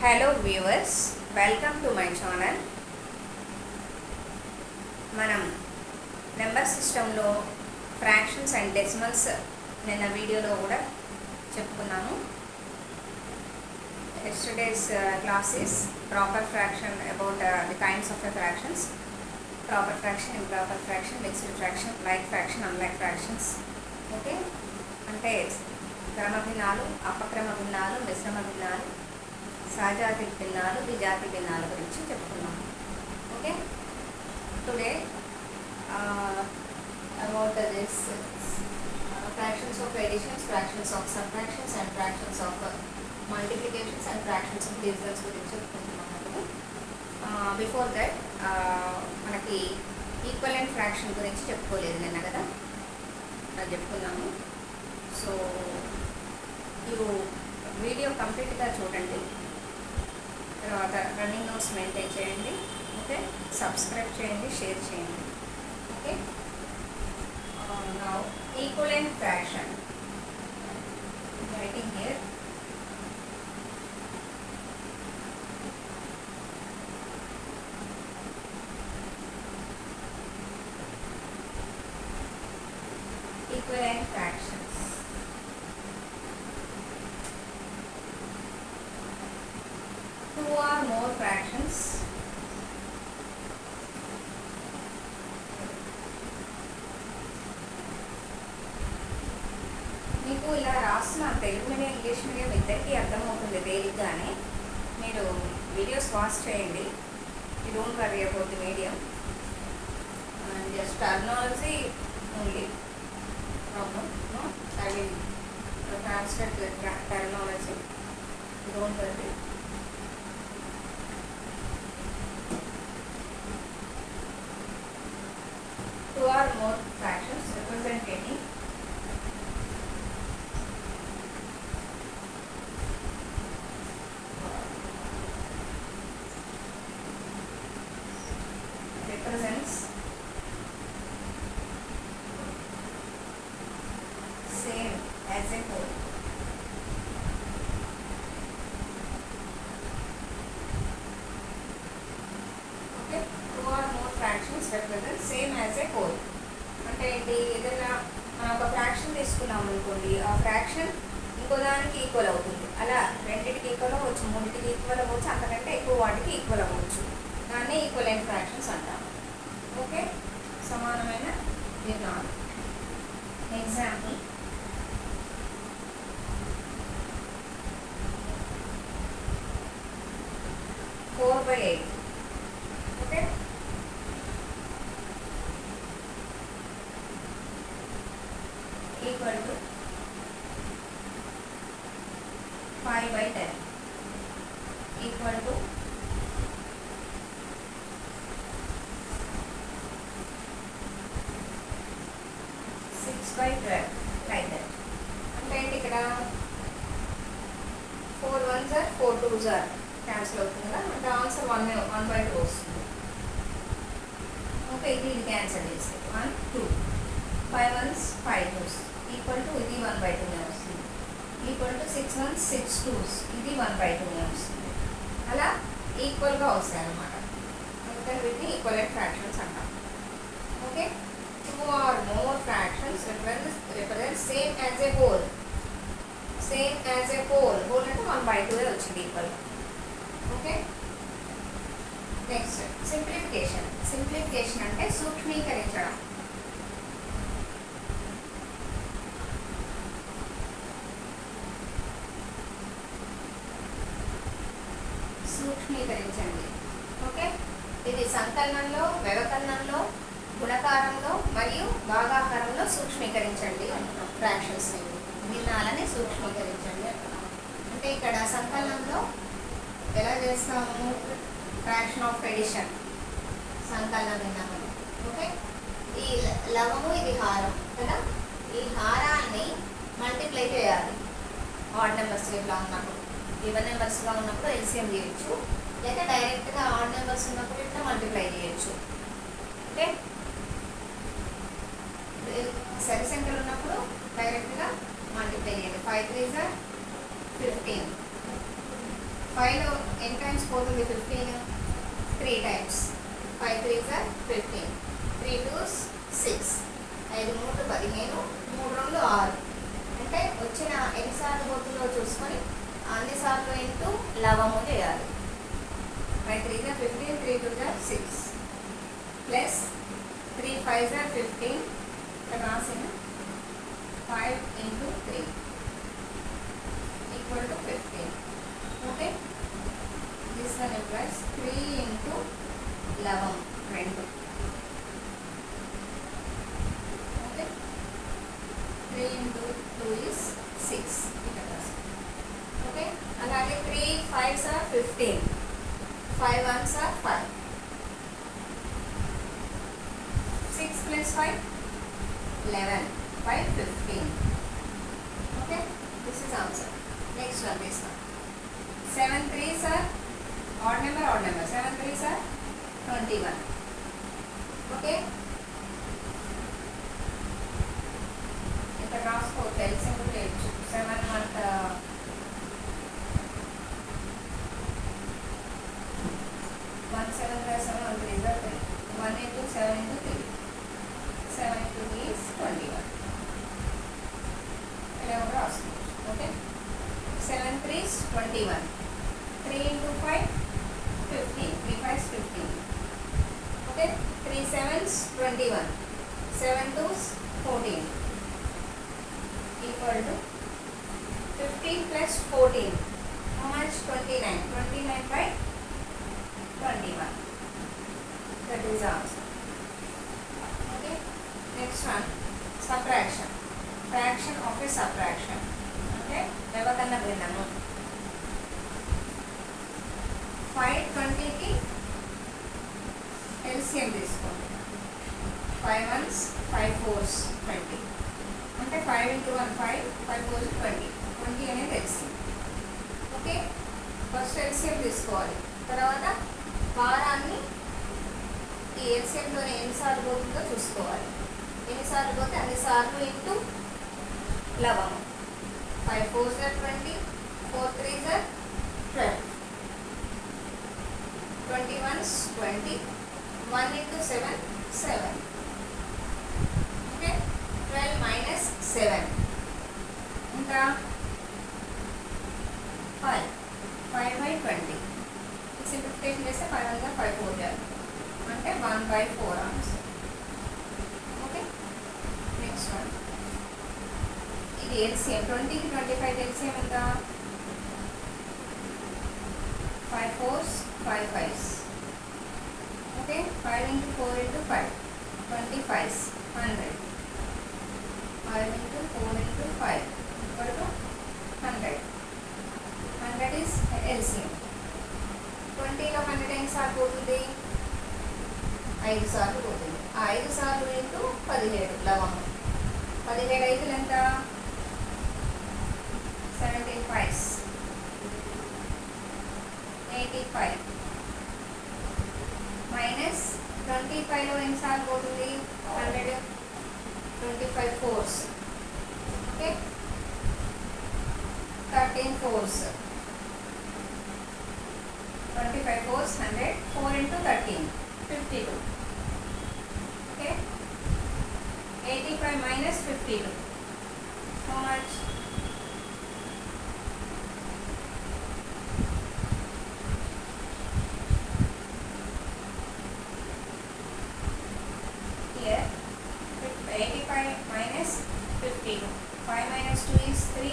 Hello viewers welcome to my channel మనం number సిస్టంలో fractions and decimals నిన్న వీడియోలో కూడా చెప్పుకున్నాము. Yesterday's classes proper fraction about the kinds of the fractions proper fraction improper fraction mixed fraction like fraction unlike fractions okay అంటే క్రమ భిన్నాలు అపక్రమ భిన్నాలు మిశ్రమ భిన్నాలు సహజాతి భిన్నాలు విజాతి భిన్నాల గురించి చెప్పుకున్నాం okay today about this fractions of additions fractions of subtractions and fractions of multiplications and fractions of divisions గురించి చెప్పుకుంటున్నాము before that మనకి equal and fraction గురించి చెప్పుకోలేదు నిన్న కదా. అది చెప్పుకున్నాము. సో యూ వీడియో కంప్లీట్గా చూడండి. తర్వాత రన్నింగ్ నోట్స్ మెయింటైన్ చేయండి ఓకే? సబ్స్క్రైబ్ చేయండి షేర్ చేయండి okay? Equal and fraction writing here equivalent fractions. Two or more fractions మీకు ఇలా రాస్తున్నాను తెలుగు మీడియం ఇంగ్లీష్ మీడియం ఇద్దరికీ అర్థమవుతుంది తేలిగ్గానే. మీరు వీడియోస్ వాచ్ చేయండి. You don't worry about the medium. Just terminology only. Problem? I mean translate uh, translate the tra- terminology. Don't. Two or more fractions representing represents same as a whole. Okay, two or more fractions represent same as a whole. అంటే ఏంటి ఏదైనా మనం ఒక fraction తీసుకున్నాం అనుకోండి ఆ fraction ఇంకో దానికి ఈక్వల్ అవుతుంది. అలా రెండింటికి ఈక్వల్ అవ్వచ్చు మూడింటికి ఈక్వల్ అవ్వచ్చు అంతకంటే ఎక్కువ వాటికి ఈక్వల్ అవ్వచ్చు. దాన్ని ఈక్వల్ అయిన ఫ్రాక్షన్స్ అంటాం. ఓకే? సమానమైన భిన్నాలు example four by eight Okay. Equal to five by ten. Equal to by twelve like that అంటే ఏంటి ఇక్కడ four ones are four twos are cancel అవుతుంది కదా అంటే answer one one by two వస్తుంది. ఓకే ఇది ఇది క్యాన్సిల్ చేస్తే one two five ones five twos equal to ఇది వన్ బై టూనే వస్తుంది. Equal to six ones six twos ఇది వన్ బై టూనే వస్తుంది. అలా ఈక్వల్గా వస్తాయి అన్నమాట. అందుకని వీటిని ఈక్వల్ ఫ్రాక్షన్స్ అంటాం. Okay two or more fractions fractions represent same as a whole. Same as a whole. Whole అంటే వన్ బై టూ వచ్చింది equal okay next simplification simplification అంటే సూక్ష్మీకరించడం. సూక్ష్మీకరించండి. ఓకే ఇది సంకలనంలో వ్యవకలనంలో గుణకారంలో సమీకరించండి సూక్ష్మీకరించండి అంటున్నాం ఫ్రాక్షన్స్ని భిన్నాలని సూక్ష్మీకరించండి అంటున్నాం. అంటే ఇక్కడ సంకలనంలో ఎలా చేస్తాము? ఫ్రాక్షన్ ఆఫ్ ఎడిషన్ సంకలనం విన్నాము ఓకే ఈ లవము ఇది హారం కదా? ఈ హారాన్ని మల్టిప్లై చేయాలి. ఆడ్ నెంబర్స్ ఇట్లా ఉన్నప్పుడు? ఈవెన్ నెంబర్స్గా ఉన్నప్పుడు ఎల్సిఎం చేయొచ్చు. లేక డైరెక్ట్గా ఆడ్ నెంబర్స్ ఉన్నప్పుడు ఇట్లా మల్టిప్లై చేయొచ్చు ఓకే సరి ఉన్నప్పుడు డైరెక్ట్గా మల్టిప్లై చేయండి ఫైవ్ త్రీ సార్ ఫిఫ్టీన్ ఫైవ్లో ఎన్ని టైమ్స్ పోతుంది fifteen three times five three sir fifteen three two six ఐదు మూడు పదిహేను మూడు రెండు ఆరు. అంటే వచ్చిన ఎన్నిసార్లు పోతుందో చూసుకొని అన్నిసార్లు ఇంటూ లవము చేయాలి. ఫైవ్ త్రీ జార్ ఫిఫ్టీన్ త్రీ టూ సార్ సిక్స్ ప్లస్ త్రీ ఫైవ్ జార్ ఫిఫ్టీన్ రాసిన 5 into 3 equal to 15. Okay? This one implies 3 into 11. 2. Okay? 3 into 2 is 6. Okay? అలాగే 3 5s are 15. 5 1s are 5. 6 plus 5 11. by 15. Okay, this is answer. Next one, this one. 7 3s are odd number, odd number. 7 3s are 21. Okay. ఇంత రాసుకో తెలిసి ఉంటే seven month one seven plus seven one three one into seven into 7 3 is 21. 3 into 5, 15. 3 5 is 15. Okay? 3 7 is 21. 7 2 is 14. Equal to 15 plus 14. How much? 29. 29 by 21. That is answer. Okay? Next one. Subtraction. Fraction of a subtraction. అంటే వ్యవకలన భిన్నము five ట్వంటీకి LCM తీసుకోండి. Five ones five fours twenty అంటే five into one five five fours twenty twenty అనేది LCM okay? First LCM తీసుకోవాలి. తర్వాత వారాన్ని ఈ ఎల్సిఎంలో ఎన్నిసార్లు పోతుందో చూసుకోవాలి. ఎన్నిసార్లు పోతే అన్నిసార్లు ఇంటూ లవము. ఫైవ్ ఫోర్ జర్ twenty four three జర్ twelve twenty ones twenty one into seven seven okay twelve minus seven ఇంకా five five by twenty simplification చేస్తే ఫైవ్ వన్ ఫైవ్ ఫోర్ అంటే one by four answer okay next one ఇది LCM ట్వంటీకి twenty five LCM ఎంత? Five fours five fives okay five into four into five twenty fives hundred five into four into five equal to hundred hundred is LCM ట్వంటీలో hundred ఎన్నిసార్లు పోతుంది. ఐదు సార్లు పోతుంది. ఆ ఐదు సార్లు ఇంటూ పదిహేడు. లవము. పదిహేడు ఐదులు ఎంత? Seventeen fives eighty five minus twenty ఫైవ్లో ఎన్నిసార్లు పోతుంది hundred twenty five fours okay thirteen fours twenty five fours hundred four into thirteen fifty two okay eighty five minus fifty two how much here 85 minus 15 5 minus 2 is 3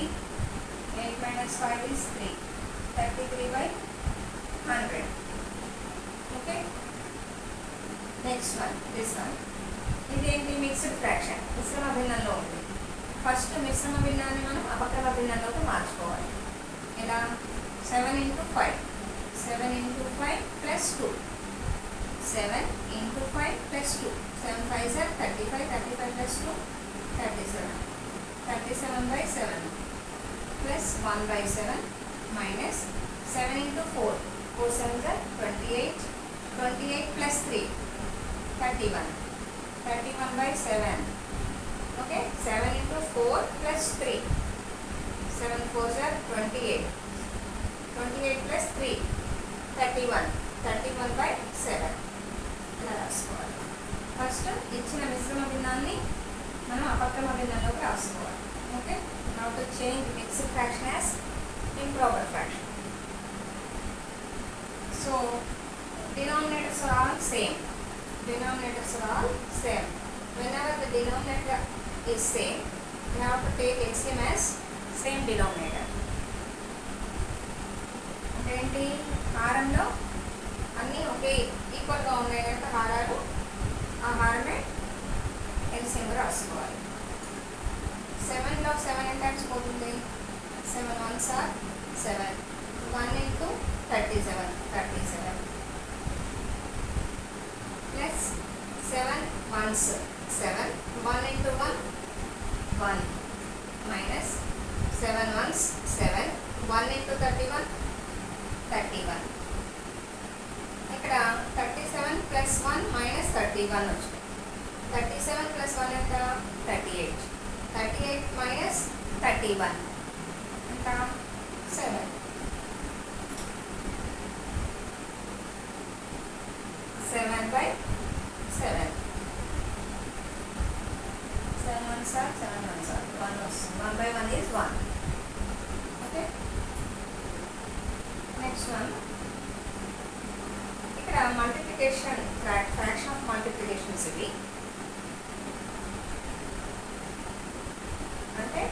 8 minus 5 is 3 33 by 100 okay next one this one ఇదేంటి mixed fraction మిశ్రమ భిన్నంలో ఉంది first మిశ్రమ భిన్నాన్ని మనం అపక్రమ భిన్నంలోకి మార్చుకోవాలి ఎలా seven into five seven into five plus two seven into five plus two seven five sir thirty five thirty five plus two thirty seven thirty seven by seven plus one by seven minus seven into four four seven sir twenty eight twenty eight plus three thirty one thirty one by seven okay seven into four plus three seven four sir twenty eight twenty first ఇచ్చిన మిశ్రమ భిన్నాన్ని మనం అపక్రమ భిన్నంలోకి రాసుకోవాలి. Okay? How to change mixed fraction as improper fraction so denominators are all same denominators are all same whenever the denominator is same you have to take XM as same denominator అంటే ఏంటి? హారంలో అన్నీ ఒకే ఈక్వల్గా ఉన్నాయి కనుక హారాలు ఆ హారమే LCM రాసుకోవాలి. సెవెన్లో సెవెన్ ఎంత టైమ్స్ పోతుంది. Seven one sir seven. One into thirty seven thirty seven. Plus seven ones seven. One into one one. Minus seven ones seven. One into thirty one thirty one. ఇక్కడ thirty plus one minus thirty one వచ్చింది thirty seven plus one ఎంత? Thirty eight. Thirty eight minus thirty one. ఎంత seven seven by seven seven one sir seven one సార్ one వస్తుంది one by one is one okay next one ఇక్కడ multiplication fraction of multiplications ఇవి అంటే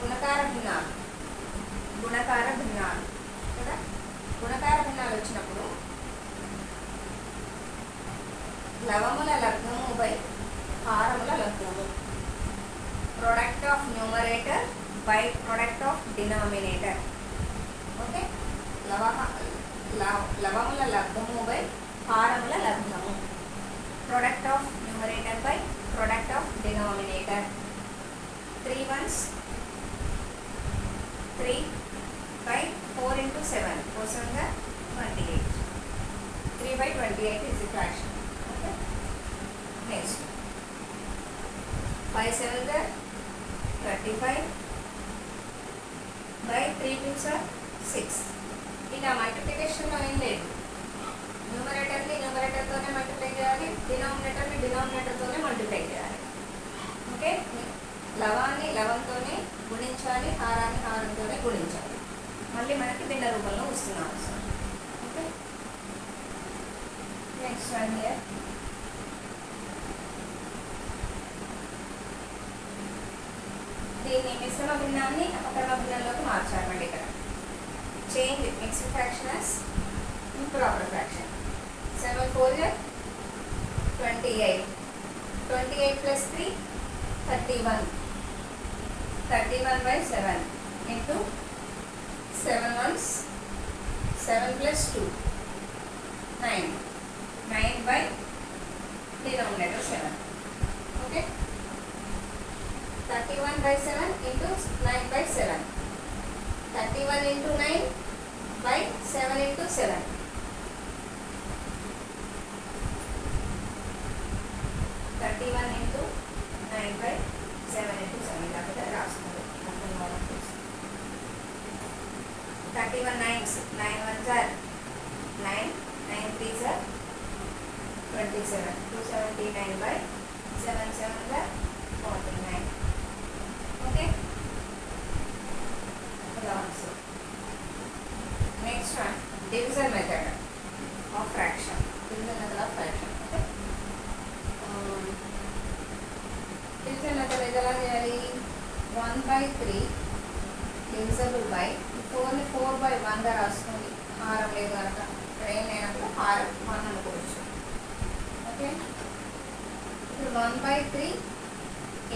గుణకార భిన్నాలు గుణకార భిన్నాలు కదా గుణకార భిన్నాలు వచ్చినప్పుడు లవముల లగ్నము బై హారముల లగ్నము product of numerator by product of denominator okay లవ లవముల లగ్నము బై హారముల లగ్నము product of numerator by product of denominator three ones three by four into seven four సెవెన్గా twenty eight three by twenty eight is the fraction okay next seven డర్ thirty five by three two sir six ఇలా మల్టిప్లికేషన్లో ఏం లేదు. న్యూమరేటర్ని న్యూమరేటర్తోనే multiply చేయాలి. డినామినేటర్ని డినామినేటర్తోనే multiply చేయాలి. Okay లవాన్ని లవంతోనే గుణించాలి. హారాన్ని హారంతోనే గుణించాలి. మళ్ళీ మనకి భిన్న రూపంలో వస్తున్నాం sir okay next one here దీన్ని మిశ్రమ భిన్నాన్ని అపక్రమ భిన్నంలోకి మార్చాలండి ఇక్కడ. Change mixed fraction proper improper fraction seven four twenty eight twenty eight plus three thirty one thirty one by seven into seven ones seven plus two nine nine by denominator seven okay thirty one by seven into nine by seven thirty one into nine by seven into seven thirty one into nine by seven into seven లేకపోతే రాసుకోండి thirty one nines nine one sir nine nine three sir twenty seven two seventy nine by seven seven sir forty nine okay next division method of fraction division method of fraction okay. Division method ఎలా చేయాలి? One by three divisible by ఫోర్ని four by వన్గా రాసుకోండి హారం లేదు కనుక ఏం లేనప్పుడు హారం వన్ అనుకోవచ్చు. ఓకే. ఇప్పుడు one by three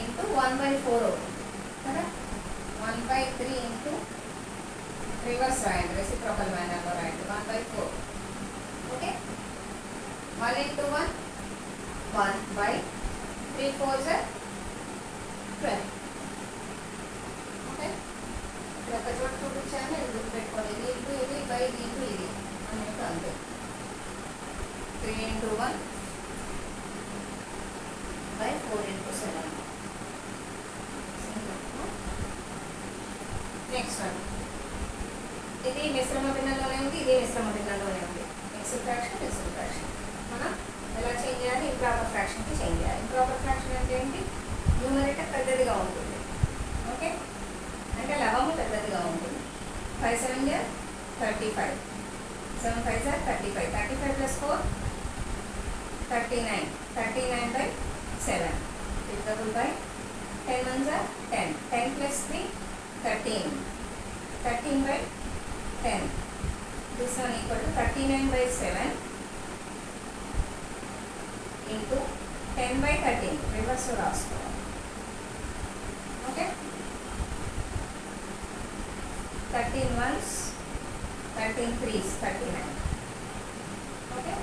into one by four అవుతుంది కదా? One by three into reverse రాయండి రెసిప్రోకల్ మేనర్లో రాయండి one by four okay one into one one by three four sir twelve okay ఇక్కడ ఒక చోట చూపించాను ఇది గుర్తుపెట్టుకోండి ఇది ఇంటూ ఇది బై ఇది ఇంటూ ఇది అన్నట్టు అంతే three into one by four into seven next one ఇది మిశ్రమ భిన్నంలోనే ఉంది ఇది మిశ్రమ భిన్నంలోనే ఉంది. ఎక్స్ ఫ్రాక్షన్ ఎక్స్ ఫ్రాక్షన్ మనం ఎలా చేంజ్ చేయాలి? ఇంప్రాపర్ ఫ్రాక్షన్కి చేంజ్ చేయాలి. ఇంప్రాపర్ ఫ్రాక్షన్ అంటే ఏంటి? న్యూమరేటర్ పెద్దదిగా ఉంటుంది. ఓకే అంటే లవము పెద్దదిగా ఉంటుంది five seven here thirty five seven five sir thirty five thirty five plus four thirty nine thirty nine by seven divisible by ten one sir ten ten plus three thirteen thirteen by ten this one equal to thirty nine by seven into ten by thirteen reverse రాసుకోవాలి okay thirteen ones thirteen threes thirty nine okay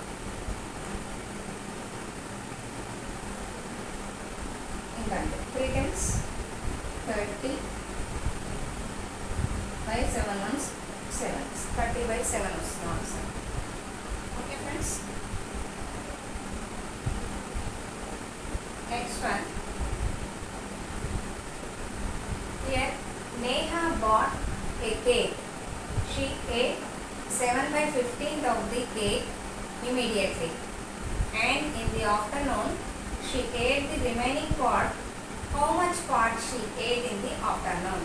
ఇంకా three tens thirty by seven ones seven thirty by seven వస్తున్నాం sir okay friends next one Here, Neha bought a cake. She ate 7 by 15th of the cake immediately. And in the afternoon, she ate the remaining part. How much part she ate in the afternoon?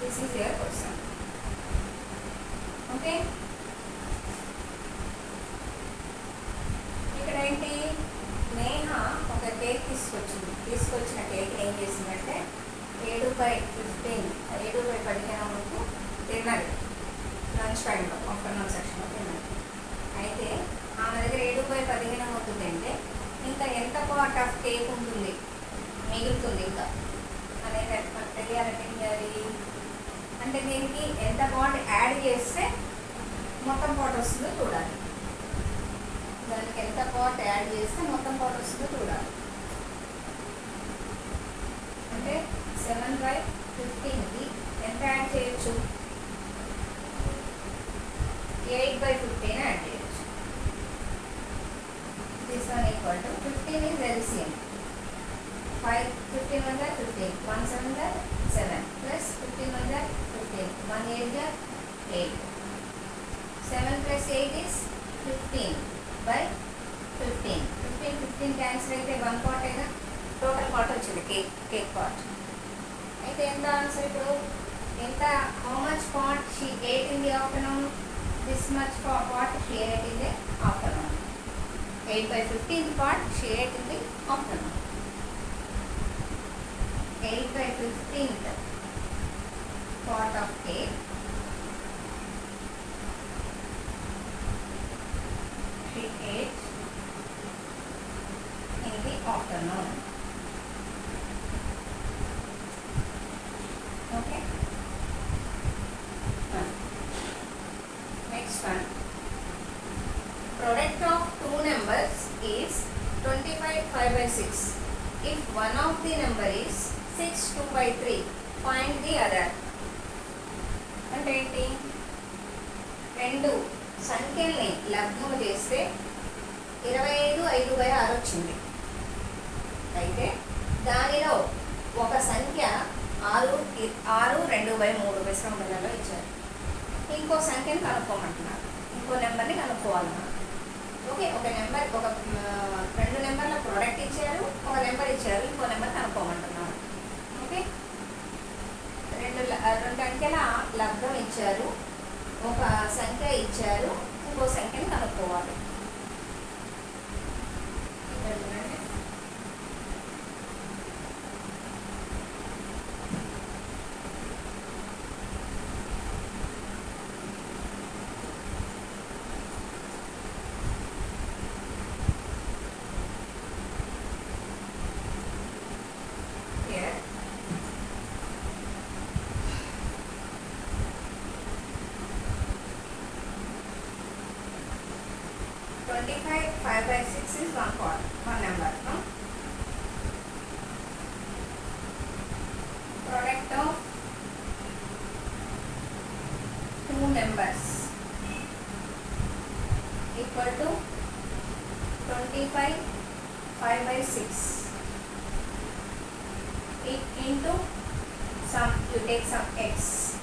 This is your question. Okay? ఇక్కడ ఏంటి నేహ ఒక cake తీసుకొచ్చింది తీసుకొచ్చిన cake ఏం చేసిందంటే ఏడు by fifteen ఏడు by పదిహేను వరకు తిన్నది లంచ్ టైంలో ఆఫ్టర్నూన్ సెక్షన్లో తిన్నది అయితే ఆమె దగ్గర ఏడు బై పదిహేను అవుతుంది అంటే ఇంకా ఎంత పార్ట్ ఆఫ్ కేక్ ఉంటుంది మిగులుతుంది ఇంకా అనేది మనకు తెలియాలంటే ఏం చేయాలి అంటే దీనికి ఎంత పార్ట్ యాడ్ చేస్తే మొత్తం పార్ట్ వస్తుందో చూడాలి దానికి ఎంత పార్ట్ యాడ్ చేస్తే మొత్తం పార్ట్ వస్తుందో చూడాలి అంటే సెవెన్ బై ఫిఫ్టీన్కి ఎంత యాడ్ చేయొచ్చు ఎయిట్ బై ఫిఫ్టీన్ యాడ్ చేయొచ్చు this one equal to fifteen is LCM five fifteen one jar fifteen one seven jar seven plus fifteen one jar fifteen one eight jar eight seven plus eight is fifteen by fifteen fifteen fifteen cancel అయితే one part అయినా? Total part వచ్చింది cake cake part అయితే ఎంత answer ఇప్పుడు? ఎంత? How much part she eight in the afternoon this much part she eight in the afternoon eight by fifteen part she eight in the afternoon Eight by 15th part of cake create in the afternoon. Okay. One. next one. Product of two numbers is 25 5 by 6 if one of the number is 6 2 by 3, find the other అంటే ఏంటి రెండు సంఖ్యల్ని లబ్ధం చేస్తే ఇరవై ఐదు ఐదు by ఆరు వచ్చింది. అయితే దానిలో ఒక సంఖ్య ఆరు ఇ- ఆరు రెండు బై మూడు విశ్రమణలో ఇచ్చారు. ఇంకో సంఖ్యను కనుక్కోమంటున్నారు. ఇంకో నెంబర్ని కనుక్కోవాలన్నారు. ఓకే ఒక నెంబర్ ఒక రెండు నెంబర్ల ప్రోడక్ట్ ఇచ్చారు ఒక నెంబర్ ఇచ్చారు ఇంకో నెంబర్ కనుక్కోమంటున్నారు. రెండు రెండు అంకెల లబ్ధం ఇచ్చారు. ఒక సంఖ్య ఇచ్చారు. ఇంకో సంఖ్యను కనుక్కోవాలి. by 6. 8 into sum, you take some x.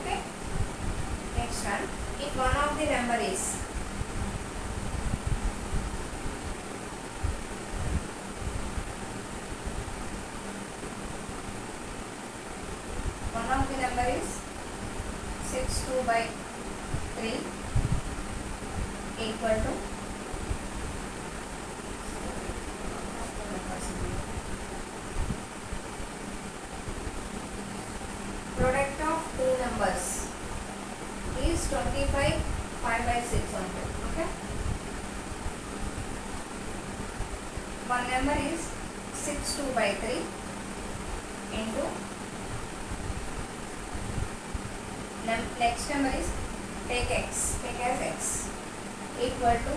Okay? Next one. If one of the number is next number is take x take as x equal to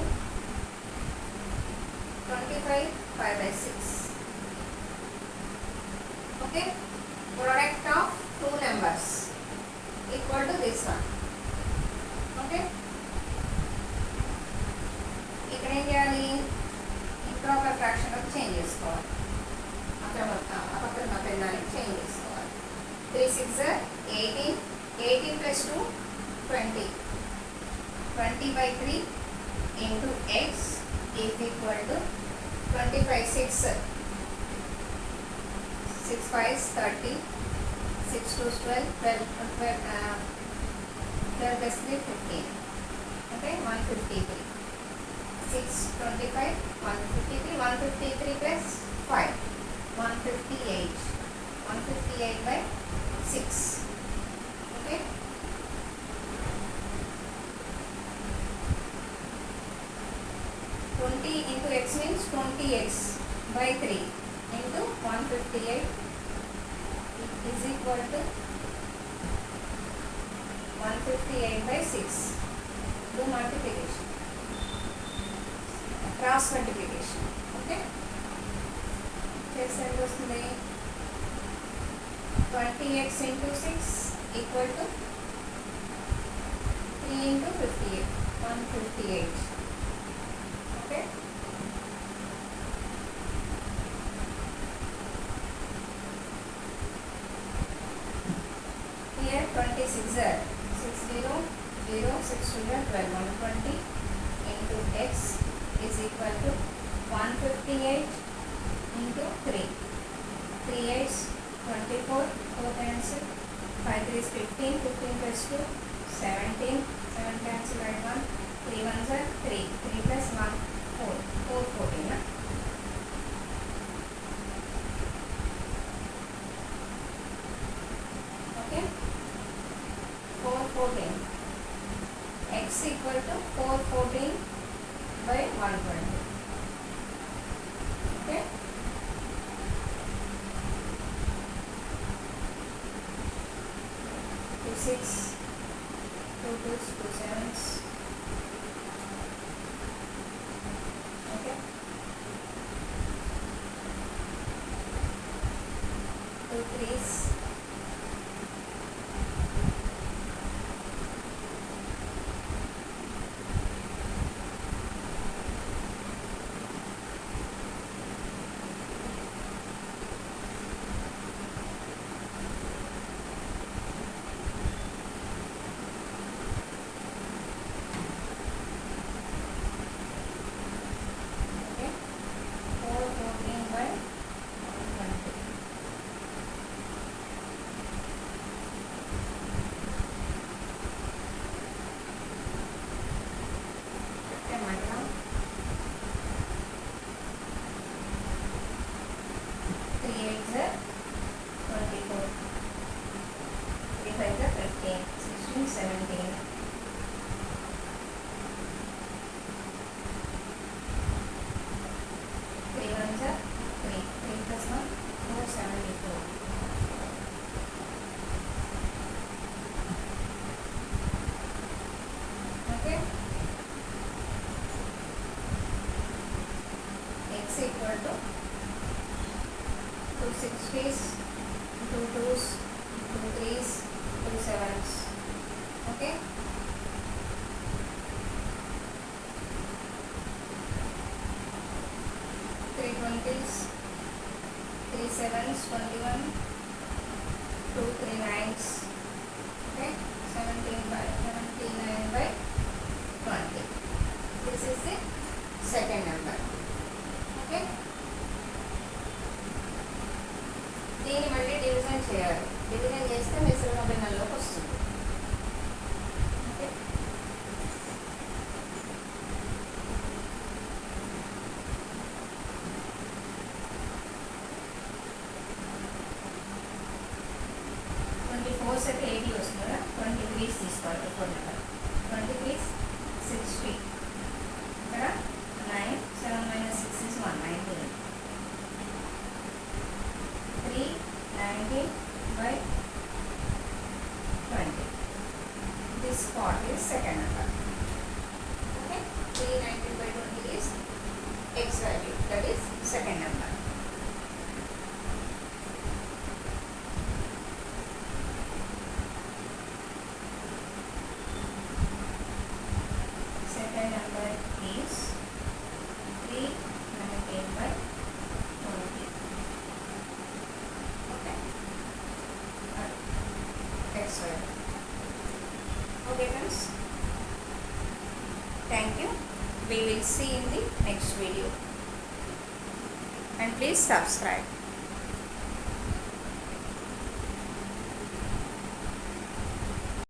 25 5 by 6 okay product of two numbers equal to this one Okay, ఇక్కడ ఏం చేయాలి improper fraction ఒక change చేసుకోవాలి అక్కడ మొత్తం అక్కడ మా పెన్నాన్ని చేంజ్ చేసుకోవాలి three six eighteen 18 plus 2, 20. 20 by 3 into x is equal to 25 6. 6 5 is 30. 6 2 is 12. 12, uh, uh, plus 3 15. Okay, 153. 6, 25, 153, 153 plus 5, 158, 158 by 6. Okay twenty into x means twenty x by three into one fifty eight is equal to 158 by 6. Do multiplication. Cross multiplication. Okay? Yes, and వస్తుంది 20x into 6 equal to 3 into 58. 158. Okay? Here 26 are 6 0 0 6 12 120 into x is equal to 158 into 3 3 8 24 4 times 5 five three fifteen fifteen plus two seventeen seven cancel one three one sir three three plus one four four ఫోర్టీనా 6, 2 2s, 2 7s. Twenties three sevens twenty one two three nines okay seventeen by seventy nine by twenty this is the second number okay దీన్ని మళ్ళీ division చేయాలి. Division చేస్తే మీ seven సులభమైన లోపు by 20. This part is second part. please subscribe.